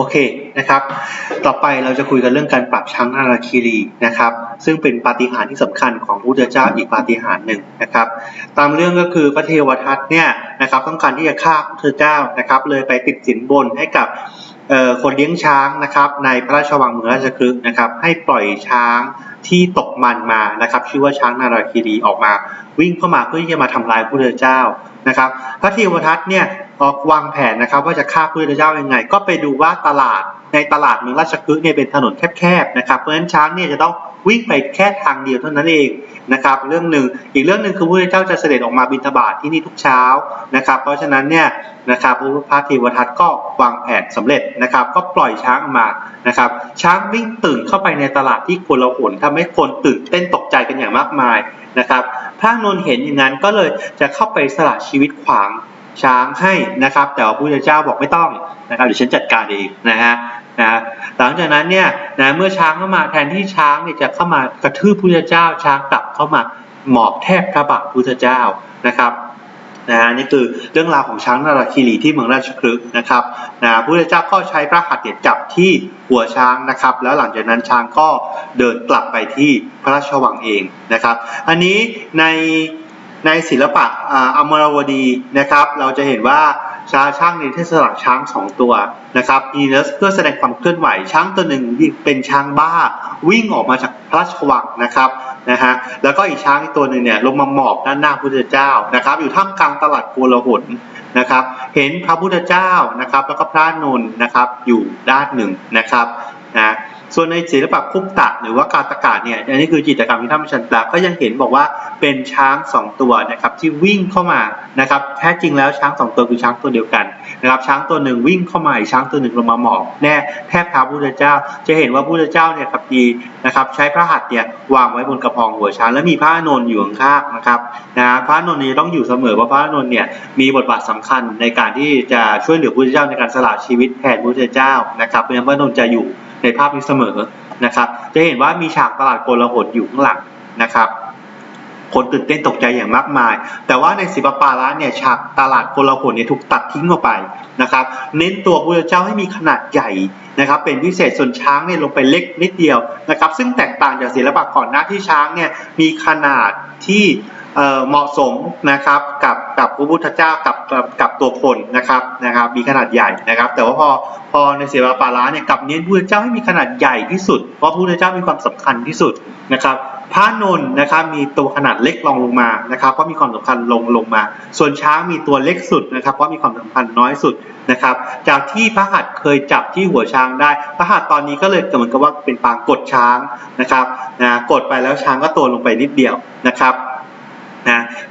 โอเคนะครับ ต่อไปเราจะคุยกันเรื่องการปราบช้างนาราคีรีนะครับ ซึ่งเป็นปาฏิหาริย์ที่สำคัญของพระพุทธเจ้าอีกปาฏิหาริย์หนึ่งนะครับ ตามเรื่องก็คือพระเทวทัตเนี่ยนะครับต้องการที่จะฆ่าพระพุทธเจ้านะครับ เลยไปติดสินบนให้กับคนเลี้ยงช้างนะครับในพระราชวังเมืองราชคฤห์นะครับ ให้ปล่อยช้าง ที่ตกมันมานะครับชื่อว่าช้างนาราคีรีออกมา วิ่งเข้ามาเพื่อที่จะมาทำลายพระพุทธเจ้านะครับพระเทวทัตเนี่ยออกวางแผนนะครับว่าจะฆ่าพระพุทธเจ้ายังไง ก็ไปดูว่าตลาดในตลาดเมืองราชคฤห์เนี่ยเป็นถนนแคบๆนะครับเพราะฉะนั้นช้างเนี่ยจะต้องวิ่งไปแค่ทางเดียวเท่านั้นเองนะครับเรื่องหนึ่งอีกเรื่องหนึ่งคือพระพุทธเจ้าจะเสด็จออกมาบิณฑบาตที่นี่ทุกเช้านะครับ เพราะฉะนั้นเนี่ยนะครับพระเทวทัตก็วางแผนสำเร็จนะครับ ก็ปล่อยช้างออกมานะครับ ช้างวิ่งตื่นเข้าไปในตลาดที่โกลาหลทำให้คนตื่นเต้นตกใจกันอย่างมากมายนะครับพระนนท์เห็นอย่างนั้นก็เลยจะเข้าไปสละชีวิตขวางช้างให้นะครับ แต่ว่าพระพุทธเจ้าบอกไม่ต้องนะครับเดี๋ยวฉันจัดการเองนะฮะนะหลังจากนั้นเนี่ยนะเมื่อช้างเข้ามาแทนที่ช้างเนี่ยจะเข้ามากระทืบพระพุทธเจ้า ช้างกลับเข้ามาหมอบแทบพระบาทพระพุทธเจ้านะครับ นะฮะนี่คือเรื่องราวของช้างนาราคีรีที่เมืองราชคฤห์นะครับนะพระพุทธเจ้าก็ใช้พระหัตถ์เนี่ยจับที่หัวช้างนะครับ แล้วหลังจากนั้นช้างก็เดินกลับไปที่พระราชวังเองนะครับ อันนี้ในในศิลปะอมรวดีนะครับ เราจะเห็นว่าชาช่างในเทศลักช้างสองตัวนะครับอีเนสเพื่อแสดงความเคลื่อนไหวช้างตัวหนึ่งเป็นช้างบ้าวิ่งออกมาจากพระราชวังนะครับ นะฮะแล้วก็อีกช้างอีกตัวหนึ่งเนี่ยลงมาหมอบด้านหน้าพระพุทธเจ้านะครับ อยู่ท่ามกลางตลาดโกลาหลนะครับ เห็นพระพุทธเจ้านะครับ แล้วก็พระนนท์นะครับอยู่ด้านหนึ่งนะครับนะ ส่วนในศิลปะคุปตะหรือว่ากาตกะเนี่ยอันนี้คือจิตรกรรมพิธามชันตะก็ยังเห็นบอกว่าเป็นช้างสองตัวนะครับที่วิ่งเข้ามานะครับแท้จริงแล้วช้างสองตัวคือช้างตัวเดียวกันนะครับช้างตัวหนึ่งวิ่งเข้ามาอีกช้างตัวหนึ่งลงมาหมอบแน่แทบเท้าพระพุทธเจ้า จะเห็นว่าพระพุทธเจ้าเนี่ยครับดีนะครับใช้พระหัตถ์เนี่ยวางไว้บนกระพองหัวช้างและมีพระนนท์อยู่ข้างๆนะครับนะพระอานนท์นี่ต้องอยู่เสมอเพราะพระนนท์เนี่ยมีบทบาทสำคัญในการที่จะช่วยเหลือพระพุทธเจ้าในการสละชีวิตแทนพระพุทธเจ้านะครับเพราะฉะนั้นพระนนท์จะอยู่ ในภาพนี้เสมอนะครับ จะเห็นว่ามีฉากตลาดโกลาหลอยู่ข้างหลังนะครับ คนตื่นเต้นตกใจอย่างมากมาย แต่ว่าในศิลปปาระเนี่ยฉากตลาดโกลาหลเนี่ยถูกตัดทิ้งออกไปนะครับ เน้นตัวพระเจ้าให้มีขนาดใหญ่นะครับ เป็นพิเศษส่วนช้างเนี่ยลงไปเล็กนิดเดียวนะครับ ซึ่งแตกต่างจากศิลปะก่อนหน้าที่ช้างเนี่ยมีขนาดที่เเหมาะสมนะครับกับ กับพระพุทธเจ้ากับกับกับตัวคนนะครับนะครับ มีขนาดใหญ่นะครับ แต่ว่าพอพอในศิลปปาระเนี่ยกับเน้นพระพุทธเจ้าให้มีขนาดใหญ่ที่สุด เพราะพระพุทธเจ้ามีความสำคัญที่สุดนะครับพระนนนะครับมีตัวขนาดเล็กรองลงมานะครับเพราะมีความสำคัญลงลงมา ส่วนช้างมีตัวเล็กสุดนะครับเพราะมีความสำคัญน้อยสุดนะครับ จากที่พระหัตถ์เคยจับที่หัวช้างได้ พระหัตถ์ตอนนี้ก็เลยเหมือนกับว่าเป็นปางกดช้างนะครับนะกดไปแล้วช้างก็ตัวลงไปนิดเดียวนะครับ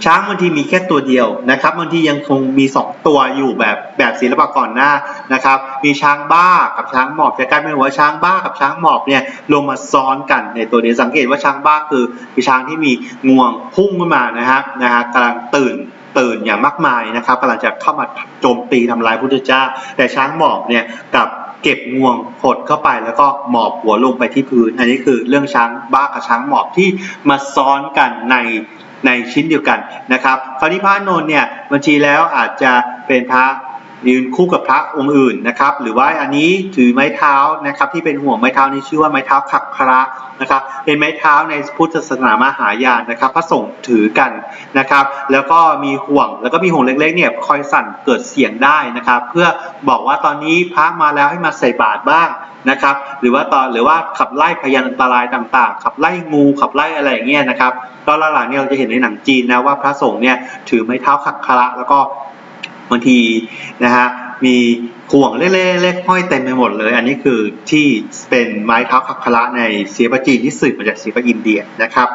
ช้างบางทีมีแค่ตัวเดียวนะครับบางทียังคงมี 2 ตัวอยู่แบบแบบศิลปะก่อนหน้านะครับ มีช้างบ้ากับช้างหมอบจะกลายเป็นว่าช้างบ้ากับช้างหมอบเนี่ยลงมาซ้อนกันในตัวนี้สังเกตว่าช้างบ้าคือคือช้างที่มีงวงพุ่งขึ้นมานะครับนะฮะกำลังตื่นตื่นอย่างมากมายนะครับกำลังจะเข้ามาโจมตีทำลายพุทธเจ้า แต่ช้างหมอบเนี่ยกับเก็บงวงหดเข้าไปแล้วก็หมอบหัวลงไปที่พื้น อันนี้คือเรื่องช้างบ้ากับช้างหมอบที่มาซ้อนกันใน ในชิ้นเดียวกันนะครับคราวนี้พระนนท์เนี่ยบางทีแล้วอาจจะเป็นพระ ยืนคู่กับพระองค์อื่นนะครับ หรือว่าอันนี้ถือไม้เท้านะครับ ที่เป็นห่วงไม้เท้านี้ชื่อว่าไม้เท้าขักคระนะครับ เป็นไม้เท้าในพุทธศาสนามหายานนะครับ พระสงฆ์ถือกันนะครับ แล้วก็มีห่วงแล้วก็มีห่วงเล็กๆเนี่ยคอยสั่นเกิดเสียงได้นะครับ เพื่อบอกว่าตอนนี้พระมาแล้วให้มาใส่บาตรบ้างนะครับ หรือว่าตอนหรือว่าขับไล่พยานอันตรายต่างๆ ขับไล่งูขับไล่อะไรอย่างเงี้ยนะครับตอนหลังๆเนี่ยเราจะเห็นในหนังจีนนะว่าพระสงฆ์เนี่ยถือไม้เท้าขักคระแล้วก็ บางทีนะฮะมีห่วงเล็กๆห้อยเต็มไปหมดเลย อันนี้คือที่เป็นไม้เท้าขักคระในเสียปจีนที่สืบมาจากเสียปอินเดียนะครับ